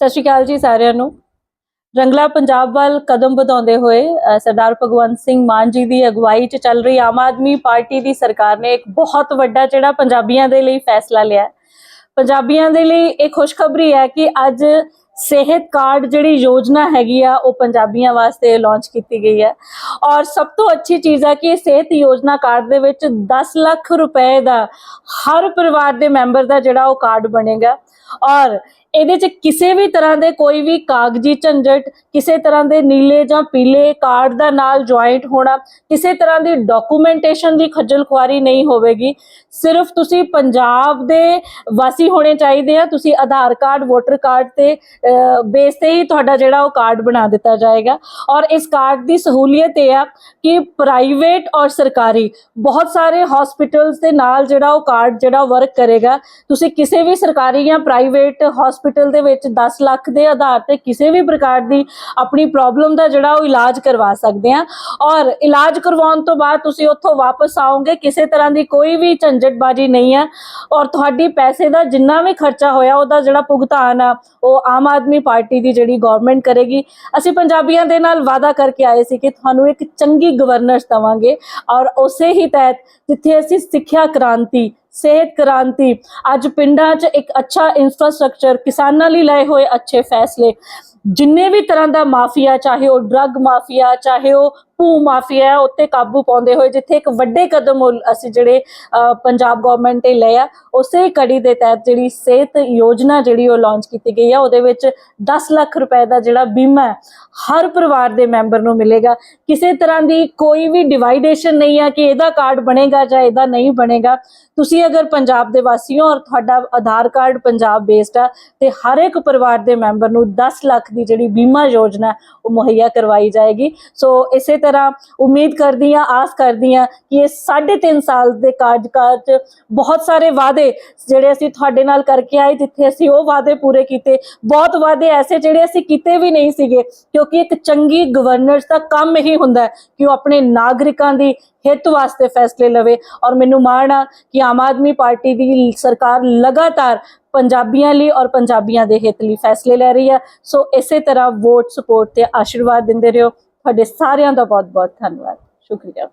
ਸਤਿ ਸ਼੍ਰੀ ਅਕਾਲ ਜੀ ਸਾਰਿਆਂ ਨੂੰ। ਰੰਗਲਾ ਪੰਜਾਬ ਵੱਲ ਕਦਮ ਵਧਾਉਂਦੇ ਹੋਏ ਅ, ਸਰਦਾਰ ਭਗਵੰਤ ਸਿੰਘ ਮਾਨ ਜੀ ਦੀ ਅਗਵਾਈ 'ਚ ਚੱਲ ਰਹੀ ਆਮ ਆਦਮੀ ਪਾਰਟੀ ਦੀ ਸਰਕਾਰ ਨੇ ਇੱਕ ਬਹੁਤ ਵੱਡਾ ਜਿਹੜਾ ਪੰਜਾਬੀਆਂ ਦੇ ਲਈ ਫੈਸਲਾ ਲਿਆ ਪੰਜਾਬੀਆਂ ਦੇ ਲਈ ਇਹ ਖੁਸ਼ਖਬਰੀ ਹੈ ਕਿ ਅੱਜ ਸਿਹਤ ਕਾਰਡ ਜਿਹੜੀ ਯੋਜਨਾ ਹੈਗੀ ਆ, ਉਹ ਪੰਜਾਬੀਆਂ ਵਾਸਤੇ ਲਾਂਚ ਕੀਤੀ ਗਈ ਹੈ। ਔਰ ਸਭ ਤੋਂ ਅੱਛੀ ਚੀਜ਼ ਆ ਕਿ ਇਹ ਸਿਹਤ ਯੋਜਨਾ ਕਾਰਡ ਦੇ ਵਿੱਚ 10 ਲੱਖ ਰੁਪਏ ਦਾ ਹਰ ਪਰਿਵਾਰ ਦੇ ਮੈਂਬਰ ਦਾ ਜਿਹੜਾ ਉਹ ਕਾਰਡ ਬਣੇਗਾ। ਔਰ ਇਹਦੇ ਚ ਕਿਸੇ ਵੀ ਤਰ੍ਹਾਂ ਦੇ ਕੋਈ ਵੀ ਕਾਗਜ਼ੀ ਝੰਜਟ, ਕਿਸੇ ਤਰ੍ਹਾਂ ਦੇ ਨੀਲੇ ਜਾਂ ਪੀਲੇ ਕਾਰਡ ਦਾ ਨਾਲ ਜੁਆਇੰਟ ਹੋਣਾ, ਕਿਸੇ ਤਰ੍ਹਾਂ ਦੀ ਡਾਕੂਮੈਂਟੇਸ਼ਨ ਦੀ ਖੱਜਲ ਖੁਆਰੀ ਨਹੀਂ ਹੋਵੇਗੀ। ਸਿਰਫ ਤੁਸੀਂ ਪੰਜਾਬ ਦੇ ਵਾਸੀ ਹੋਣੇ ਚਾਹੀਦੇ ਆ, ਤੁਸੀਂ ਆਧਾਰ ਕਾਰਡ, ਵੋਟਰ ਕਾਰਡ ਤੇ ਬੇਸ ਤੇ ਹੀ ਤੁਹਾਡਾ ਜਿਹੜਾ ਉਹ ਕਾਰਡ ਬਣਾ ਦਿੱਤਾ ਜਾਏਗਾ। ਔਰ ਇਸ ਕਾਰਡ ਦੀ ਸਹੂਲੀਅਤ ਇਹ ਆ ਕਿ ਪ੍ਰਾਈਵੇਟ ਔਰ ਸਰਕਾਰੀ, ਬਹੁਤ ਸਾਰੇ ਹਸਪੀਟਲਸ ਦੇ ਨਾਲ ਜਿਹੜਾ ਉਹ ਕਾਰਡ ਜਿਹੜਾ ਵਰਕ ਕਰੇਗਾ। ਤੁਸੀਂ ਕਿਸੇ ਵੀ ਸਰਕਾਰੀ ਜਾਂ ਪ੍ਰਾਈਵੇਟ ਹਸਪੀਟਲ ਦੇ ਵਿੱਚ 10 ਲੱਖ ਦੇ ਆਧਾਰ ਤੇ ਕਿਸੇ ਵੀ ਪ੍ਰਕਾਰ ਦੀ ਆਪਣੀ ਪ੍ਰੋਬਲਮ ਦਾ ਜਿਹੜਾ ਉਹ ਇਲਾਜ ਕਰਵਾ ਸਕਦੇ ਆ। ਔਰ ਇਲਾਜ ਕਰਵਾਉਣ ਤੋਂ ਬਾਅਦ ਤੁਸੀਂ ਉੱਥੋਂ ਵਾਪਸ ਆਓਗੇ, ਕਿਸੇ ਤਰ੍ਹਾਂ ਦੀ ਕੋਈ ਵੀ ਝੰਜਟਬਾਜੀ ਨਹੀਂ ਆ। ਔਰ ਤੁਹਾਡੀ ਪੈਸੇ ਦਾ ਜਿੰਨਾ ਵੀ ਖਰਚਾ ਹੋਇਆ, ਉਹਦਾ ਜਿਹੜਾ ਭੁਗਤਾਨ ਆ, ਉਹ ਆਮ ਆਦਮੀ ਪਾਰਟੀ ਦੀ ਜਿਹੜੀ ਗਵਰਨਮੈਂਟ ਕਰੇਗੀ, ਅਸੀਂ ਪੰਜਾਬੀਆਂ ਦੇ ਨਾਲ ਵਾਅਦਾ ਕਰਕੇ ਆਏ ਸੀ ਕਿ ਤੁਹਾਨੂੰ ਇੱਕ ਚੰਗੀ ਗਵਰਨੈਂਸ ਦਵਾਂਗੇ ਔਰ ਉਸੇ ਹੀ ਤਹਿਤ ਜਿੱਥੇ ਅਸੀਂ ਸਿੱਖਿਆ ਕ੍ਰਾਂਤੀ ਸਿਹਤ ਕ੍ਰਾਂਤੀ। ਅੱਜ ਪਿੰਡਾਂ 'ਚ ਇੱਕ ਅੱਛਾ ਇਨਫਰਾਸਟ੍ਰਕਚਰ ਕਿਸਾਨਾਂ ਲਈ ਲਏ ਹੋਏ ਅੱਛੇ ਫੈਸਲੇ। ਜਿੰਨੇ ਵੀ ਤਰ੍ਹਾਂ ਦਾ ਮਾਫੀਆ ਚਾਹੇ ਉਹ ਡਰੱਗ ਮਾਫੀਆ ਚਾਹੇ ਉਹ ਭੂ ਮਾਫੀਆ ਹੈ, ਉੱਤੇ ਕਾਬੂ ਪਾਉਂਦੇ ਹੋਏ ਜਿੱਥੇ ਇੱਕ ਵੱਡੇ ਕਦਮ ਅਸੀਂ ਜਿਹੜੇ ਪੰਜਾਬ ਗਵਰਨਮੈਂਟ ਨੇ ਲਏ ਆ ਉਸੇ ਕੜੀ ਦੇ ਤਹਿਤ ਜਿਹੜੀ ਸਿਹਤ ਯੋਜਨਾ ਜਿਹੜੀ ਉਹ ਲਾਂਚ ਕੀਤੀ ਗਈ ਆ ਉਹਦੇ ਵਿੱਚ 10 ਲੱਖ ਰੁਪਏ ਦਾ ਜਿਹੜਾ ਬੀਮਾ ਹਰ ਪਰਿਵਾਰ ਦੇ ਮੈਂਬਰ ਨੂੰ ਮਿਲੇਗਾ। ਕਿਸੇ ਤਰ੍ਹਾਂ ਦੀ ਕੋਈ ਵੀ ਡਿਵਾਈਡੇਸ਼ਨ ਨਹੀਂ ਆ ਕਿ ਇਹਦਾ ਕਾਰਡ ਬਣੇਗਾ ਜਾਂ ਇਹਦਾ ਨਹੀਂ ਬਣੇਗਾ। ਤੁਸੀਂ ਅਗਰ ਪੰਜਾਬ ਦੇ ਵਾਸੀ ਹੋ ਔਰ ਤੁਹਾਡਾ ਆਧਾਰ ਕਾਰਡ ਪੰਜਾਬ ਬੇਸਡ ਆ ਤੇ ਹਰ ਇੱਕ ਪਰਿਵਾਰ ਦੇ ਮੈਂਬਰ ਨੂੰ 10 ਲੱਖ ਦੀ ਜਿਹੜੀ ਬੀਮਾ ਯੋਜਨਾ ਉਹ ਮੁਹੱਈਆ ਕਰਵਾਈ ਜਾਏਗੀ। ਸੋ ਇਸੇ ਤਰ੍ਹਾਂ ਉਮੀਦ ਕਰਦੀ ਹਾਂ, ਆਸ ਕਰਦੀ ਹਾਂ ਕਿ ਇਹ 3.5 ਸਾਲ ਦੇ ਕਾਰਜਕਾਲ 'ਚ ਬਹੁਤ ਸਾਰੇ ਵਾਅਦੇ ਜਿਹੜੇ ਅਸੀਂ ਤੁਹਾਡੇ ਨਾਲ ਕਰਕੇ ਆਏ, ਜਿੱਥੇ ਅਸੀਂ ਉਹ ਵਾਅਦੇ ਪੂਰੇ ਕੀਤੇ। ਬਹੁਤ ਵਾਅਦੇ ਐਸੇ ਜਿਹੜੇ ਅਸੀਂ ਕੀਤੇ ਵੀ ਨਹੀਂ ਸੀਗੇ, ਕਿਉਂਕਿ ਇੱਕ ਚੰਗੀ ਗਵਰਨੈਂਸ ਦਾ ਕੰਮ ਹੀ ਹੁੰਦਾ ਕਿ ਉਹ ਆਪਣੇ ਨਾਗਰਿਕਾਂ ਦੀ ਹਿੱਤ ਵਾਸਤੇ ਫੈਸਲੇ ਲਵੇ। ਔਰ ਮੈਨੂੰ ਮਾਣ ਆ ਕਿ ਆਮ ਆਦਮੀ ਪਾਰਟੀ ਦੀ ਸਰਕਾਰ ਲਗਾਤਾਰ ਪੰਜਾਬੀਆਂ ਲਈ ਔਰ ਪੰਜਾਬੀਆਂ ਦੇ ਹਿੱਤ ਲਈ ਫੈਸਲੇ ਲੈ ਰਹੀ ਹੈ। ਸੋ ਇਸੇ ਤਰ੍ਹਾਂ ਵੋਟ ਸਪੋਰਟ ਤੇ ਆਸ਼ੀਰਵਾਦ ਦਿੰਦੇ ਰਹੋ। ਤੁਹਾਡੇ ਸਾਰਿਆਂ ਦਾ ਬਹੁਤ ਬਹੁਤ ਧੰਨਵਾਦ। ਸ਼ੁਕਰੀਆ।